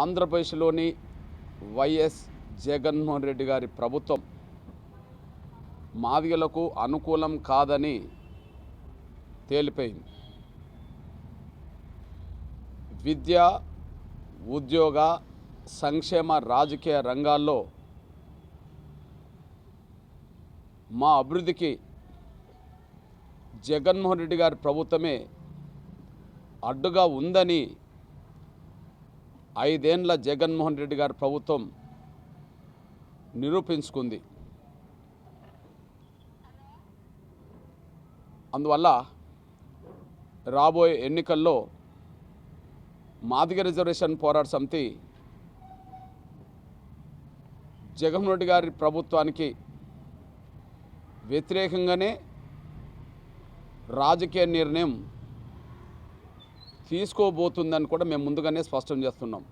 ఆంధ్రప్రదేశ్లోని వైఎస్ జగన్మోహన్ రెడ్డి గారి ప్రభుత్వం మాదిగలకు అనుకూలం కాదని తేలిపోయింది. విద్య ఉద్యోగ సంక్షేమ రాజకీయ రంగాల్లో మా అభివృద్ధికి జగన్మోహన్ రెడ్డి గారి ప్రభుత్వమే అడ్డుగా ఉందని ఐదేండ్ల జగన్మోహన్ రెడ్డి గారి ప్రభుత్వం నిరూపించుకుంది. అందువల్ల రాబోయే ఎన్నికల్లో మాదిగ రిజర్వేషన్ పోరాట సమితి జగన్మోహన్ రెడ్డి గారి ప్రభుత్వానికి వ్యతిరేకంగానే రాజకీయ నిర్ణయం తీసుకోబోతుందని కూడా మేము ముందుగానే స్పష్టం చేస్తున్నాం.